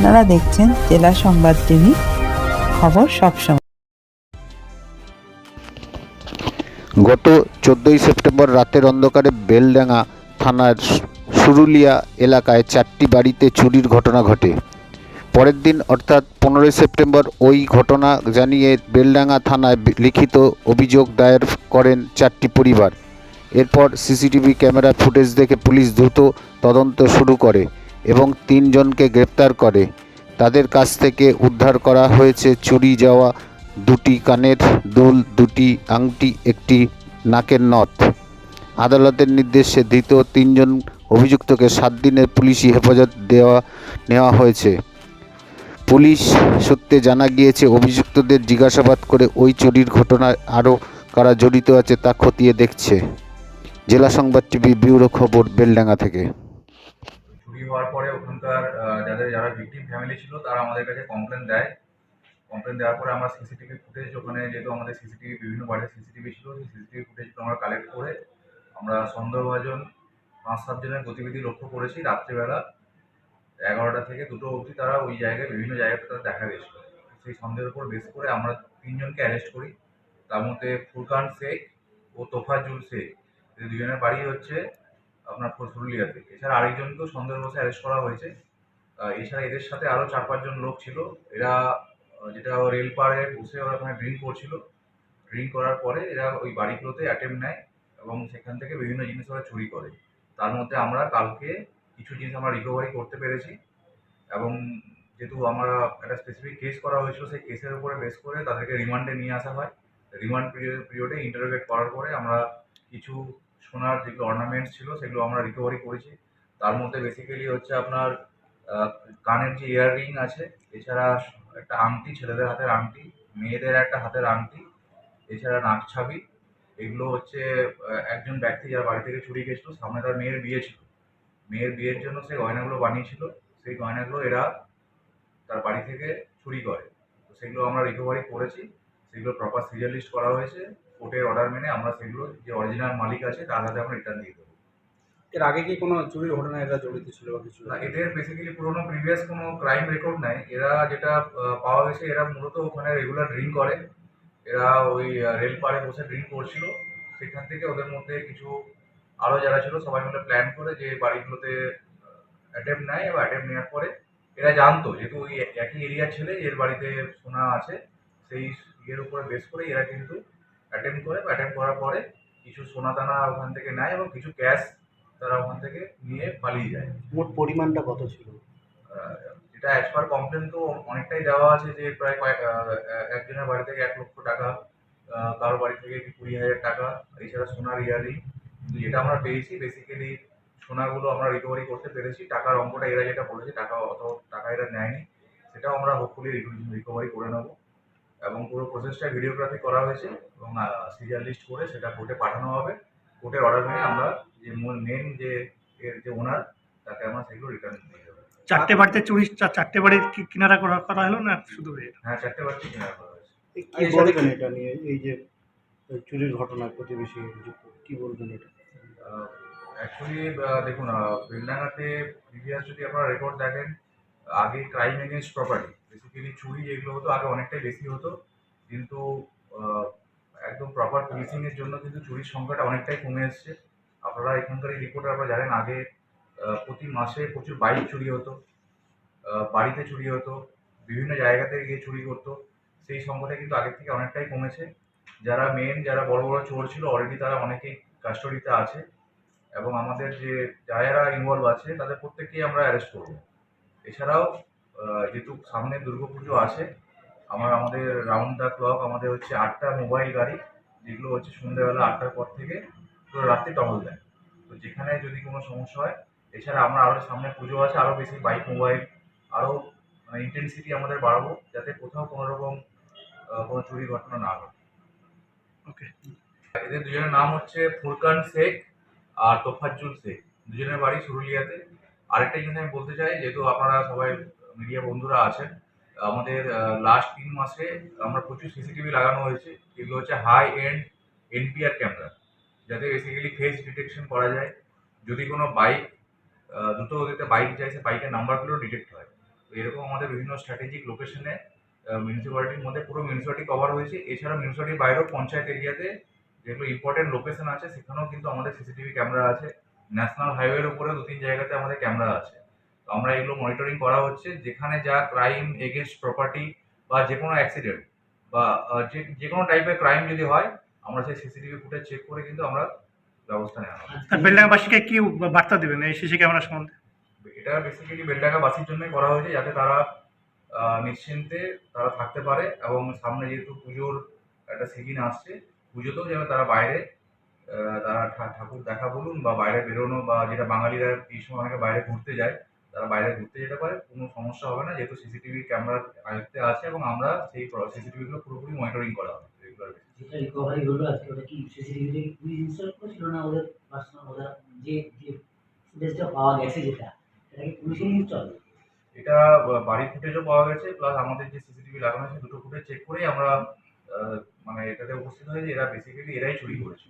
আপনারা দেখছেন জেলা সংবাদ টিভি, খবর সবসময় গত চোদ্দোই সেপ্টেম্বর রাতের অন্ধকারে বেলডাঙ্গা থানার সুরুলিয়া এলাকায় চারটি বাড়িতে চুরির ঘটনা ঘটে। পরের দিন অর্থাৎ পনেরোই সেপ্টেম্বর ওই ঘটনা জানিয়ে বেলডাঙ্গা থানায় লিখিত অভিযোগ দায়ের করেন চারটি পরিবার। এরপর সিসিটিভি ক্যামেরা ফুটেজ দেখে পুলিশ দ্রুত তদন্ত শুরু করে। এবং তিনজনকে গ্রেপ্তার করে। তাদের কাছ থেকে উদ্ধার করা হয়েছে চুরি যাওয়া দুটি কানের দুল, দুটি আংটি, একটি নাকের নথ। আদালতের নির্দেশে ধৃত তিনজন অভিযুক্তকে সাত দিনের পুলিশি হেফাজত দেওয়া, নেওয়া হয়েছে। পুলিশ সূত্রে জানা গিয়েছে, অভিযুক্তদের জিজ্ঞাসাবাদ করে ওই চুরির ঘটনায় আরও কারা জড়িত আছে তা খতিয়ে দেখছে। জেলা সংবাদ টিভি ব্যুরো খবর, বেলডাঙ্গা থেকে। চুরি হওয়ার পরে ওখানকার যাদের, যারা ভিকটিম ফ্যামিলি ছিল, তারা আমাদের কাছে কমপ্লেন দেয়। কমপ্লেন দেওয়ার পরে আমরা সিসিটিভি ফুটেজ ওখানে, যেহেতু আমাদের সিসিটিভি বিভিন্ন বাড়ির সিসিটিভি ছিল, সেই সিসিটিভি ফুটেজগুলো আমরা কালেক্ট করে আমরা সন্দেহভাজন পাঁচ সাতজনের গতিবিধি লক্ষ্য করেছি রাত্রিবেলা এগারোটা থেকে দুটো অবধি তারা ওই জায়গায়, বিভিন্ন জায়গাতে তারা দেখা গেছিল। সেই সন্দেহের উপর বেস করে আমরা তিনজনকে অ্যারেস্ট করি। তার মধ্যে ফুরকান শেখ ও তোফাজুল শেখ। দুজনের বাড়ি হচ্ছে আপনার ফসরুলিয়াতে এছাড়া আরেকজনকেও সন্দেহের বসে অ্যারেস্ট করা হয়েছে। এছাড়া এদের সাথে আরও চার পাঁচজন লোক ছিল। এরা যেটা রেল পাড়ে বসে ওরা ওখানে ড্রিঙ্ক করছিল। ড্রিঙ্ক করার পরে এরা ওই বাড়িগুলোতে অ্যাটেম্প নেয় এবং সেখান থেকে বিভিন্ন জিনিস ওরা চুরি করে। তার মধ্যে আমরা কালকে কিছু জিনিস আমরা রিকভারি করতে পেরেছি এবং যেহেতু আমরা একটা স্পেসিফিক কেস করা হয়েছিল, সেই কেসের উপরে বেস করে তাদেরকে রিমান্ডে নিয়ে আসা হয়। রিমান্ড পিরিয়ডে ইন্টারোগেট করার পরে আমরা কিছু সোনার যেগুলো অর্নামেন্টস ছিল, সেগুলো আমরা রিকভারি করেছি। তার মধ্যে বেসিক্যালি হচ্ছে আপনার কানের যে ইয়াররিং আছে, এছাড়া একটা আংটি, ছেলেদের হাতের আংটি, মেয়েদের একটা হাতের আংটি, এছাড়া নাক ছাবি, এগুলো হচ্ছে একজন ব্যক্তি যার বাড়ি থেকে চুরি গেছিল, সামনে তার মেয়ের বিয়ে ছিল। মেয়ের বিয়ের জন্য সেই গয়নাগুলো বানিয়েছিল, সেই গয়নাগুলো এরা তার বাড়ি থেকে চুরি করে। তো সেগুলো আমরা রিকভারি করেছি, সেগুলো প্রপার সিরিয়াল লিস্ট করা হয়েছে। কোর্টের অর্ডার মেনে আমরা সেগুলো যে অরিজিনাল মালিক আছে তার হাতে আমরা রিটার্ন দিয়ে দেবো। এর আগে কি কোনো চুরির ঘটনায় এরা জড়িত ছিল বা কিছু? না এদের বেসিক্যালি পুরোনো প্রিভিয়াস কোনো ক্রাইম রেকর্ড নাই। এরা যেটা পাওয়া গেছে এরা মূলত ওখানে রেগুলার ড্রিঙ্ক করে। এরা ওই রেল পাড়ে বসে ড্রিঙ্ক করছিল। সেখান থেকে ওদের মধ্যে কিছু আরও যারা ছিল সবাই মিলে প্ল্যান করে যে বাড়িগুলোতে অ্যাটেম্প নেয় বা অ্যাটেম্প নেওয়ার পরে এরা জানতো যেহেতু ওই একই এরিয়ার ছেলে এর বাড়িতে সোনা আছে। সেই ইয়ের উপরে বেস করে এরা কিন্তু অ্যাটেম্প করে বা অ্যাটেম্প করার পরে কিছু সোনা দানা ওখান থেকে নেয় এবং কিছু ক্যাশ তারা ওখান থেকে নিয়ে পালিয়ে যায়। মোট পরিমাণটা কত ছিল? যেটা অ্যাজ পার কমপ্লেন তো অনেকটাই দেওয়া আছে যে প্রায় কয়েক একজনের বাড়ি থেকে এক লক্ষ টাকা কারোর বাড়ি থেকে কুড়ি হাজার টাকা এছাড়া সোনার ইয়ারিং যেটা আমরা পেয়েছি বেসিক্যালি সোনাগুলো আমরা রিকভারি করতে পেরেছি টাকার অঙ্কটা এরা যেটা বলেছে টাকা অত টাকা এরা নেয়নি সেটাও আমরা হোপফুলি রিকভারি করে নেব। এবং পুরো প্রসেসটা ভিডিওগ্রাফি করা হয়েছে এবং সিরিয়াল লিস্ট করে সেটা কোর্টে পাঠানো হবে। কোর্টের অর্ডার নিয়ে আমরা যে মূল মেন যে এর যে ওনার তাকে আমরা সেগুলো রিটার্ন দিয়ে দেবো। চারটে বাড়িতে চুরি চারটে বাড়ি কি- কিনারা করা করা হলো না শুধু হ্যাঁ চারটে বাচ্চা কেনার করা হয়েছে। কি বলবেন এটা নিয়ে? এই যে চুরির ঘটনায় প্রতিবেশী যুক্ত কি বলবেন এটা? অ্যাকচুয়ালি দেখুন বেলডাঙ্গাতে প্রিভিয়াস যদি আপনারা রেকর্ড দেখেন আগে ক্রাইম এগেনস্ট প্রপার্টি বেসিক্যালি চুরি যেগুলো হতো আগে অনেকটাই বেশি হতো, কিন্তু একদম প্রপার পুলিশিংয়ের জন্য কিন্তু চুরির সংখ্যাটা অনেকটাই কমে এসছে। আপনারা এখানকার এই রিপোর্টে আপনারা জানেন, আগে প্রতি মাসে প্রচুর বাইক চুরি হতো বাড়িতে চুরি হতো, বিভিন্ন জায়গাতে গিয়ে চুরি করতো। সেই সংখ্যাটা কিন্তু আগের থেকে অনেকটাই কমেছে। যারা মেন যারা বড় বড় চোর ছিল অলরেডি তারা অনেকেই কাস্টডিতে আছে। এবং আমাদের যে যারা ইনভলভ আছে, তাদের প্রত্যেককেই আমরা অ্যারেস্ট করব। এছাড়াও যেহেতু সামনে দুর্গাপুজো আছে আমার আমাদের রাউন্ড দ্য ক্লক আমাদের হচ্ছে আটটা মোবাইল গাড়ি যেগুলো হচ্ছে সন্ধ্যেবেলা আটটার পর থেকে পুরো রাত্রে টহল দেয়। তো যেখানে যদি কোনো সমস্যা হয় এছাড়া আমরা আরও সামনে পুজো আছে আরও বেশি বাইক মোবাইল আরও ইন্টেন্সিটি আমাদের বাড়াবো যাতে কোথাও কোনো রকম কোনো চুরি ঘটনা না ঘটে। ওকে এদের দুজনের নাম হচ্ছে ফুরকান শেখ আর তোফাজ্জুল শেখ। দুজনের বাড়ি সুরুলিয়াতে। আরেকটা জিনিস আমি বলতে চাই, যেহেতু আপনারা সবাই মিডিয়া বন্ধুরা আছেন, আমাদের লাস্ট তিন মাসে আমরা প্রচুর সিসিটিভি লাগানো হয়েছে। এগুলো হচ্ছে হাই এন্ড এনপিআর ক্যামেরা যাতে বেসিক্যালি ফেস ডিটেকশন করা যায়। যদি কোনো বাইক দ্রুত গতিতে বাইক যায় সে বাইকের নাম্বারগুলো ডিটেক্ট হয়। তো এরকম আমাদের বিভিন্ন স্ট্র্যাটেজিক লোকেশনে মিউনিসিপ্যালিটির মধ্যে পুরো মিউনিসিপ্যালিটি কভার হয়েছে। এছাড়া মিউনিসিপ্যালিটির বাইরেও পঞ্চায়েত এরিয়াতে যেগুলো ইম্পর্টেন্ট লোকেশন আছে, সেখানেও কিন্তু আমাদের সিসিটিভি ক্যামেরা আছে। ন্যাশনাল হাইওয়ের উপরে দু তিন জায়গাতে আমাদের ক্যামেরা আছে। তো আমরা এগুলো মনিটরিং করা হচ্ছে। যেখানে যা ক্রাইম এগেনস্ট প্রপার্টি বা যে কোনো অ্যাক্সিডেন্ট বা যে যে কোনো টাইপের ক্রাইম যদি হয় আমরা সেই সিসিটিভি ফুটেজ চেক করে কিন্তু আমরা ব্যবস্থা নেওয়া হয় বেলডাঙ্গাবাসীকে কি বার্তা দেবেন এই সিসি ক্যামেরা সম্বন্ধে? এটা বেসিক্যালি বেলডাঙ্গা বাসির জন্যই করা হয়েছে যাতে তারা নিশ্চিন্তে তারা থাকতে পারে এবং সামনে যেহেতু পুজোর একটা সিজন আসছে পুজোতেও যেন তারা বাইরে তারা ঠা- ঠাকুর দেখা বলুন বা বাইরে বেরোনো বা যেটা বাঙালিরা এই সময় অনেকে বাইরে ঘুরতে যায় তারা বাইরে ঘুরতে যেতে পারে কোনো সমস্যা হবে না। যেহেতু সিসিটিভি ক্যামেরার আয়ত্তে আছে এবং আমরা সেই সিসিটিভিগুলো পুরোপুরি মনিটরিং করা হবে রেগুলার যেটা রিকভারি হলো আজকে ওটা কি সিসিটিভিতে পুলিশ ইনস্টল করেছিল না ওদের পার্সোনাল যে যে ফুটেজটা পাওয়া গেছে যেটা সেটা কি পুলিশের ইনস্টল এটা বাড়ির ফুটেজও পাওয়া গেছে প্লাস আমাদের যে সিসিটিভি লাগানো আছে দুটো ফুটেজ চেক করেই আমরা মানে এটাতে উপস্থিত হয়েছে এরা বেসিক্যালি এরাই চুরি করেছে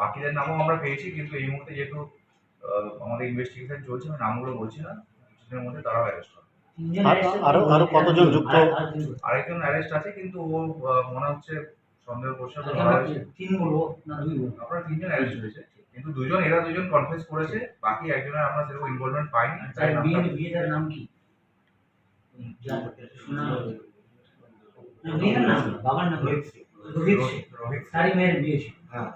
বাকিদের নামও আমরা পেয়েছি কিন্তু এই মুহূর্তে যেহেতু আমাদের ইনভেস্টিগেশন চলছে আমি নামগুলো বলছি না কিছুদিনের মধ্যে তারাও অ্যারেস্ট হবে। তিনজন আর- arrested আরো- আরও কতজন যুক্ত? আরেকজন অ্যারেস্ট আছে কিন্তু ও মনে হচ্ছে সন্দেহ তিন বলব না দুই বলব। আপনারা তিনজন অ্যারেস্ট হয়েছে কিন্তু দুজন এরা দুজন কনফেস করেছে বাকি একজনের আমরা সেরকম ইনভলভমেন্ট পাইনি। বিয়েটার নাম কি? রোহিত। রোহিত তারই মেয়ের বিয়ে হ্যাঁ।